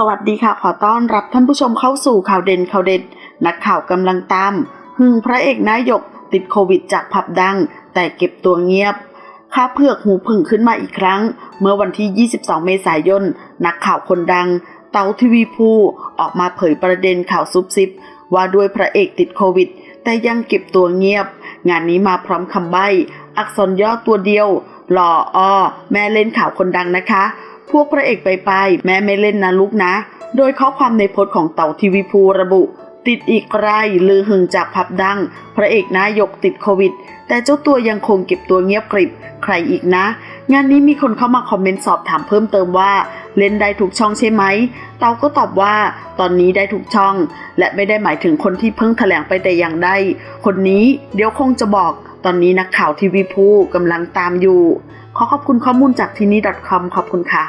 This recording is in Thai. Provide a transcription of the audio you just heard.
สวัสดีค่ะ ขอต้อนรับท่านผู้ชมเข้าสู่ข่าวเด่นข่าวเด็ด นักข่าวกำลังตาม หึงพระเอกนายกติดโควิดจากผับดัง แต่เก็บตัวเงียบข้าเพือกหูผึ่งขึ้นมาอีกครั้ง เมื่อวันที่ 22 เมษายน นักข่าวคนดัง เตาทีวีภูออกมาเผยประเด็นข่าวซุบซิบ ว่าด้วยพระเอกติดโควิด แต่ยังเก็บตัวเงียบ งานนี้มาพร้อมคำใบ้ อักษรย่อตัวเดียวหล่อออแม่เล่นข่าวคนดังนะคะ พวกพระเอกไปไปแม่ไม่เล่นนะลูกนะ โดยข้อความในโพสต์ของเต่าทีวีภูระบุ ติดอีกรายลือหึงจากพับดัง พระเอกนายกติดโควิด แต่เจ้าตัวยังคงเก็บตัวเงียบกริบ ใครอีกนะ งานนี้มีคนเข้ามาคอมเมนต์สอบถามเพิ่มเติมว่า เล่นได้ทุกช่องใช่ไหม เตาก็ตอบว่า ตอนนี้ได้ทุกช่อง และไม่ได้หมายถึงคนที่เพิ่งแถลงไปแต่อย่างใดคนนี้เดี๋ยวคงจะบอกตอนนี้นักข่าวทีวีภูกำลังตามอยู่ ขอขอบคุณข้อมูลจากที่นี่ .com ขอบคุณค่ะ